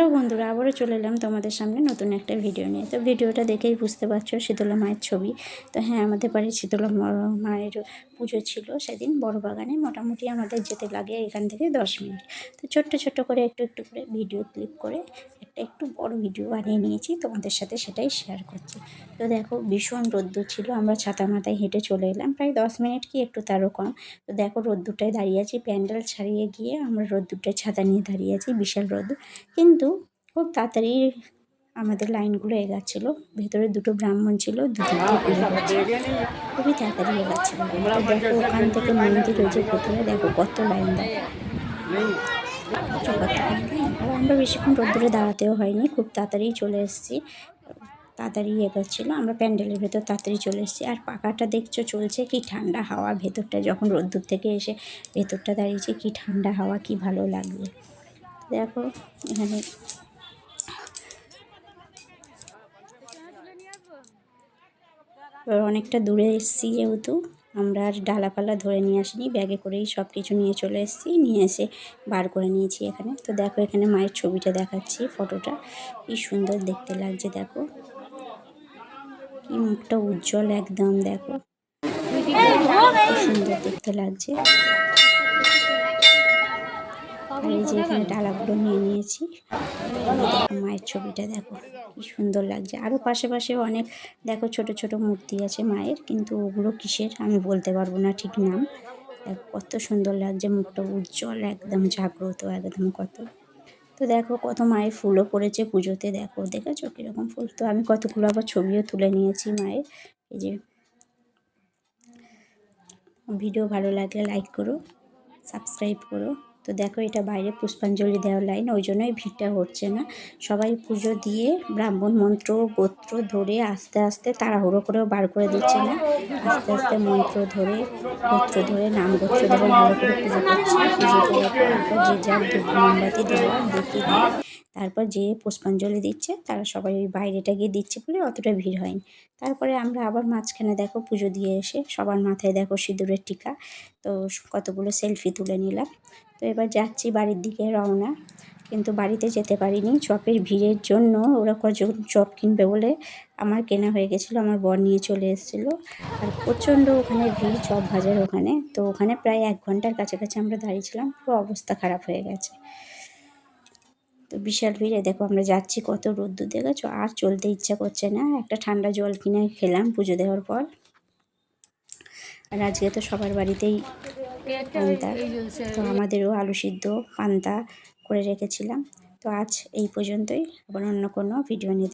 Hello বন্ধুরা, আবারও চলে এলাম তোমাদের সামনে নতুন একটা ভিডিও নিয়ে। তো ভিডিওটা দেখেই বুঝতে পারছ, শীতলা মায়ের ছবি। তো হ্যাঁ আমাদের বাড়ির শীতলা মায়ের পুজো ছিল সেদিন বড় বাগানে মোটামুটি আমাদের যেতে লাগে এখান থেকে দশ মিনিট। তো ছোট্ট ছোট্ট করে একটু একটু করে ভিডিও ক্লিপ করে একটা একটু বড় ভিডিও বানিয়ে নিয়েছি, তোমাদের সাথে সেটাই শেয়ার করছি। তো দেখো ভীষণ রোদ্দুর ছিল, আমরা ছাতা মাথায় হেঁটে চলে এলাম, প্রায় দশ মিনিট কি একটু তারও কম। তো দেখো রোদ্দুরটায় দাঁড়িয়ে আছি, প্যান্ডেল ছাড়িয়ে গিয়ে আমরা রোদ্দুরটায় ছাতা নিয়ে দাঁড়িয়ে আছি, বিশাল রোদ্দুর। কিন্তু খুব তাড়াতাড়ি আমাদের লাইনগুলো এগাচ্ছিল, ভেতরে দুটো ব্রাহ্মণ ছিল, দুটো খুবই তাড়াতাড়ি এগাচ্ছিল। দেখো ওখান থেকে মন্দির দেখো কত লাইন দেখো। আর আমরা বেশিক্ষণ রোদ্দুরে দাঁড়াতেও হয়নি, খুব তাড়াতাড়ি চলে এসেছি। তাড়াতাড়ি এগোচ্ছিলো, আমরা প্যান্ডেলের ভেতর তাড়াতাড়ি চলে এসেছি। আর পাখাটা দেখছ, চলছে কি ঠান্ডা হাওয়া ভেতরটা, যখন রোদ্দুর থেকে এসে ভেতরটা দাঁড়িয়েছে, কি ঠান্ডা হাওয়া, কি ভালো লাগবে দেখো এখানে এবার অনেকটা দূরে এসেছি যেহেতু। আমরা আর ডালাপালা ধরে নিয়ে আসিনি, ব্যাগে করেই সব কিছু নিয়ে চলে এসেছি, নিয়ে এসে বার করে নিয়েছি এখানে। তো দেখো এখানে মায়ের ছবিটা দেখাচ্ছি ফটোটা, কি সুন্দর দেখতে লাগছে দেখো। কি মুখটা উজ্জ্বল একদম দেখো। সুন্দর দেখতে লাগছে। আর এই যে এখানে ডালাগুলো নিয়ে নিয়েছি। মায়ের ছবিটা দেখো, কি সুন্দর লাগছে। আরও পাশে পাশে অনেক, দেখো ছোট ছোট মূর্তি আছে মায়ের, কিন্তু ওগুলো কিসের আমি বলতে পারব না ঠিক নাম। দেখো কত সুন্দর লাগছে, মুখটা উজ্জ্বল, একদম জাগ্রত, একদম কত। তো দেখো কত মায়ের ফুলও পড়েছে পুজোতে, দেখো, দেখেছ কীরকম ফুল? তো আমি কতগুলো আবার ছবিও তুলে নিয়েছি মায়ের। এই যে ভিডিও ভালো লাগলে লাইক করো, সাবস্ক্রাইব করো। তো দেখো এটা বাইরে পুষ্পাঞ্জলি দেওয়ার লাইন, ওই জন্যই ভিড়টা হচ্ছে না। সবাই পুজো দিয়ে ব্রাহ্মণ মন্ত্র গোত্র ধরে আস্তে আস্তে তাড়াহুড়ো করেও বার করে দিচ্ছে না। আস্তে আস্তে মন্ত্র ধরে, গোত্র ধরে, নাম গোত্র ধরে ভালো করে পুজো করছে। পুজো পর তারপর যে যার মোমবাতি দেওয়া দেয় তারপর যে পুষ্পাঞ্জলি দিচ্ছে, তারা সবাই ওই বাইরেটা গিয়ে দিচ্ছে বলে অতটা ভিড় হয়নি। তারপরে আমরা আবার মাঝখানে দেখো পুজো দিয়ে এসে সবার মাথায় দেখো সিঁদুরের টিকা। তো কতগুলো সেলফি তুলে নিলাম। তো এবার যাচ্ছি বাড়ির দিকে রওনা। কিন্তু বাড়িতে যেতে পারিনি। চপের ভিড়ের জন্য ওরা কজন চপ কিনবে বলে আমার কেনা হয়ে গেছিল, আমার বর নিয়ে চলে এসেছিল। আর প্রচণ্ড ওখানে ভিড় চপ ভাজার ওখানে। তো ওখানে প্রায় এক ঘণ্টার কাছাকাছি আমরা দাঁড়িয়েছিলাম, পুরো অবস্থা খারাপ হয়ে গেছে। তো বিশাল ভিড়ে দেখো আমরা যাচ্ছি কত রোদ্দুর দেখেছ? আর চলতে ইচ্ছা করছে না। একটা ঠান্ডা জল কিনে খেলাম পুজো দেওয়ার পর। আর আজকে তো সবার বাড়িতেই পান্তা। তো আমাদেরও আলু সিদ্ধ, পান্তা করে রেখেছিলাম। তো আজ এই পর্যন্তই। আবার অন্য কোনো ভিডিও নিয়ে